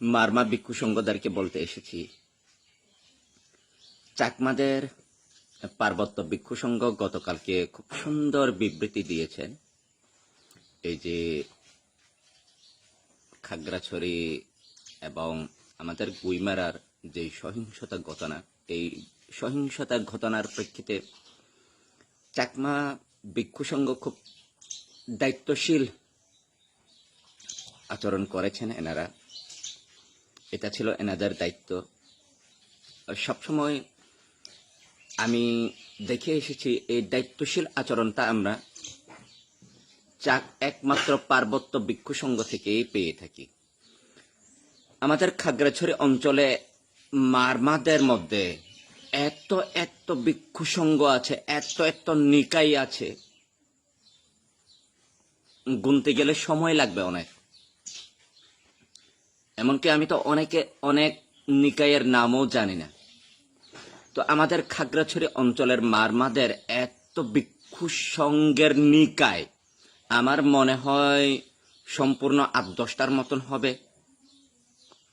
মারমা ভিক্ষু সংঘদেরকে বলতে এসেছি। চাকমাদের পার্বত্য ভিক্ষু সংঘ গতকালকে খুব সুন্দর বিবৃতি দিয়েছেন। এই যে খাগড়াছড়ি এবং আমাদের গুইমারার যে সহিংসতা ঘটনা, এই সহিংসতা ঘটনার প্রেক্ষিতে চাকমা ভিক্ষু সংঘ খুব দায়িত্বশীল আচরণ করেছেন এনারা। এটা ছিল এনাদের দায়িত্ব। সবসময় আমি দেখে এসেছি, এই দায়িত্বশীল আচরণটা আমরা চাক একমাত্র পার্বত্য ভিক্ষু সংঘ থেকেই পেয়ে থাকি। আমাদের খাগড়াছড়ি অঞ্চলে মারমাদের মধ্যে এত এত ভিক্ষু সংঘ আছে, এত এত নিকাই আছে। গুনতে গেলে সময় লাগবে অনেক। এমনকি আমি তো অনেকে, অনেক নিকায়ের নামও জানি না। তো আমাদের খাগড়াছড়ি অঞ্চলের মারমাদের এত ভিক্ষু সঙ্গের নিকায়, আমার মনে হয় সম্পূর্ণ আট দশটার মতন হবে।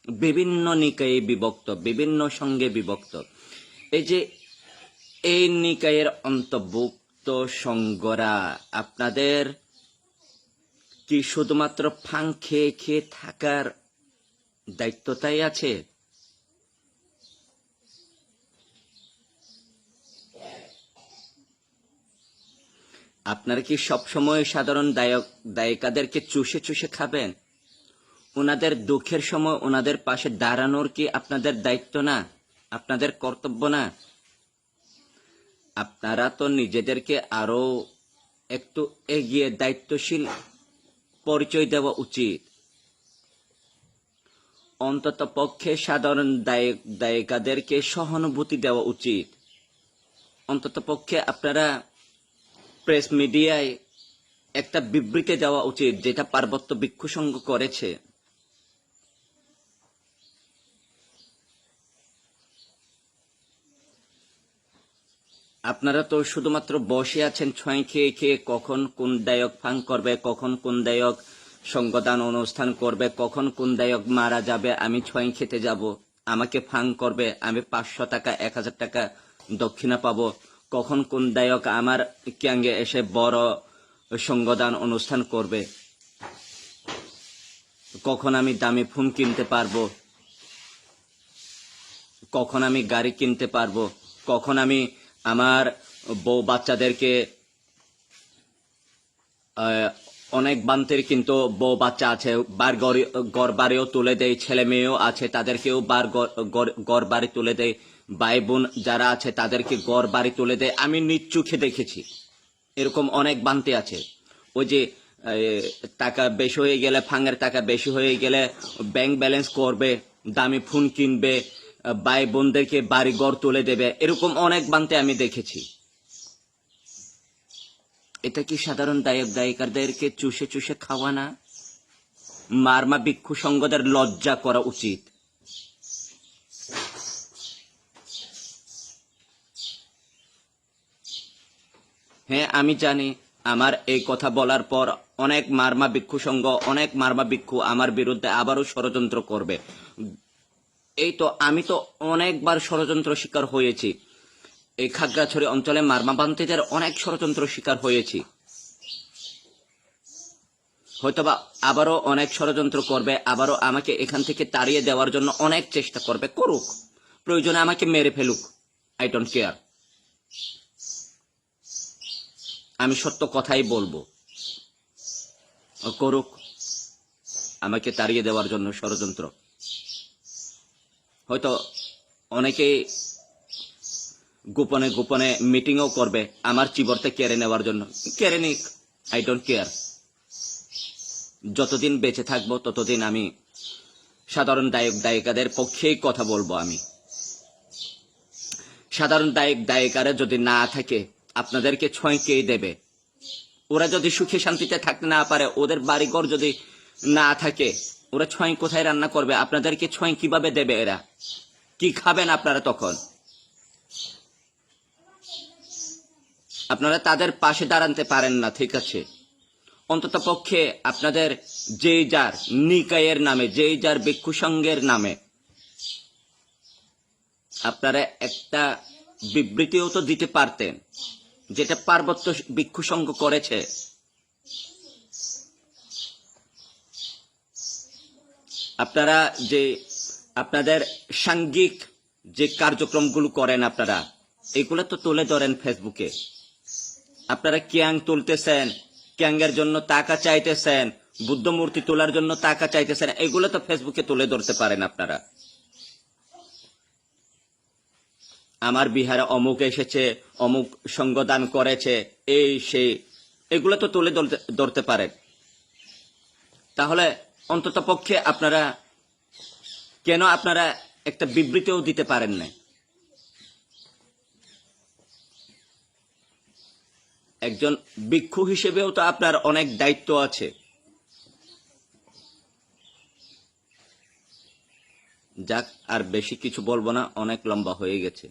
বিভিন্ন নিকায়ে বিভক্ত, বিভিন্ন সঙ্গে বিভক্ত। এই যে, এই নিকায়ের অন্তর্ভুক্ত সঙ্গরা, আপনাদের কি শুধুমাত্র ফাং খেয়ে খেয়ে থাকার দায়িত্বটাই আছে। আপনারা কি সবসময় সাধারণ দায়ক দায়িকাদেরকে চুষে চুষে খাবেন? ওনাদের দুঃখের সময় ওনাদের পাশে দাঁড়ানোর কি আপনাদের দায়িত্ব না? আপনাদের কর্তব্য না? আপনারা তো নিজেদেরকে আরও একটু এগিয়ে দায়িত্বশীল পরিচয় দেওয়া উচিত। অন্তত পক্ষে সাধারণ দায়ক দায়িকাদেরকে সহানুভূতি দেওয়া উচিত। অন্তত পক্ষে আপনারা প্রেস মিডিয়ায় একটা বিবৃতি দেওয়া উচিত, যেটা পার্বত্য ভিক্ষু সংঘ করেছে। আপনারা তো শুধুমাত্র বসে আছেন ছয় খেয়ে খেয়ে কখন কোন দায়ক ফাং করবে, কখন কোন দায়ক সঙ্গদান অনুষ্ঠান করবে, কখন কোন দায়ক মারা যাবে, আমি ছয় খেতে যাব। আমাকে ফাং করবে, আমি পাঁচশো টাকা, এক হাজার টাকা দক্ষিণা পাবো। কখন কোন দায়ক আমার ক্যাঙ্গে এসে বড় সঙ্গদান অনুষ্ঠান করবে। কখন আমি দামি ফোন কিনতে পারব। কখন আমি গাড়ি কিনতে পারব। কখন আমি আমার বউ বাচ্চাদেরকে অনেক বান্তের কিন্তু বউ বাচ্চা আছে, বার গড়ি- ঘর বাড়িও তুলে দেয়, ছেলে মেয়েও আছে, তাদেরকেও বার ঘর- বাড়ি তুলে দেয়, ভাই বোন যারা আছে তাদেরকে ঘর বাড়ি তুলে দেয়, আমি নিজ চোখে দেখেছি। এরকম অনেক বান্তি আছে। ওই যে টাকা বেশি হয়ে গেলে ফাঙ্গের টাকা বেশি হয়ে গেলে ব্যাংক ব্যালেন্স করবে, দামি ফোন কিনবে, ভাই বোনদেরকে বাড়ি ঘর তুলে দেবে, এরকম অনেক বান্তে আমি দেখেছি। এটা কি সাধারণ দায়ক দায়িকারদেরকে চুষে চুষে খাওয়া না মারমা ভিক্ষু সঙ্গদের লজ্জা করা উচিত। হ্যাঁ আমি জানি আমার এই কথা বলার পর অনেক মারমা ভিক্ষু সংঘ অনেক মারমা ভিক্ষু আমার বিরুদ্ধে আবারও ষড়যন্ত্র করবে। এই তো আমি তো অনেকবার ষড়যন্ত্র শিকার হয়েছি। এই খাগড়াছড়ি অঞ্চলে মারমাবান্তিদের অনেক ষড়যন্ত্র শিকার হয়েছি। হয়তোবা আবারও অনেক ষড়যন্ত্র করবে, আবারও আমাকে এখান থেকে তাড়িয়ে দেওয়ার জন্য অনেক চেষ্টা করবে। করুক, প্রয়োজনে আমাকে মেরে ফেলুক। আই ডোন্ট কেয়ার আমি সত্য কথাই বলব। করুক, আমাকে তাড়িয়ে দেওয়ার জন্য ষড়যন্ত্র। হয়তো অনেকেই গোপনে গোপনে মিটিংও করবে আমার চিবরতে কেড়ে নেওয়ার জন্য। কেড়ে নিক। আই ডোন্ট কেয়ার যতদিন বেঁচে থাকব ততদিন আমি সাধারণ দায়ক দায়িকাদের পক্ষেই কথা বলব আমি। সাধারণ দায়ক দায়িকারা যদি না থাকে, আপনাদেরকে ছয় কে দেবে? ওরা যদি সুখে শান্তিতে থাকতে না পারে, ওদের বাড়িঘর যদি না থাকে, ওরা ছয় কোথায় রান্না করবে? আপনাদেরকে ছয় কীভাবে দেবে এরা? কি খাবেন আপনারা তখন? আপনারা তাদের পাশে দাঁড়াতে পারেন না, ঠিক আছে? অন্তত পক্ষে আপনাদের যে যার নিকায়ের নামে যে যার ভিক্ষু নামে। আপনারা একটা বিবৃতিও তো দিতে পারতেন, যেটা পার্বত্য ভিক্ষু করেছে। আপনারা যে, আপনাদের সাংঘিক যে কার্যক্রমগুলো করেন আপনারা, এগুলো তো তুলে ধরেন ফেসবুকে। আপনারা কিয়াং তুলতেছেন, কিয়াংয়ের জন্য টাকা চাইতেছেন, বুদ্ধ মূর্তি তোলার জন্য টাকা চাইতেছেন, এগুলো তো ফেসবুকে তুলে ধরতে পারেন আপনারা। আমার বিহারে অমুক এসেছে, অমুক সঙ্গদান করেছে, এই, সেই, এগুলো তো তুলে ধরতে পারেন। তাহলে অন্তত পক্ষে আপনারা, কেন আপনারা একটা বিবৃতিও দিতে পারেন না একজন ভিক্ষু হিসেবেও তো আপনার অনেক দায়িত্ব আছে। যাক, আর বেশি কিছু বলব না, অনেক লম্বা হয়ে গেছে।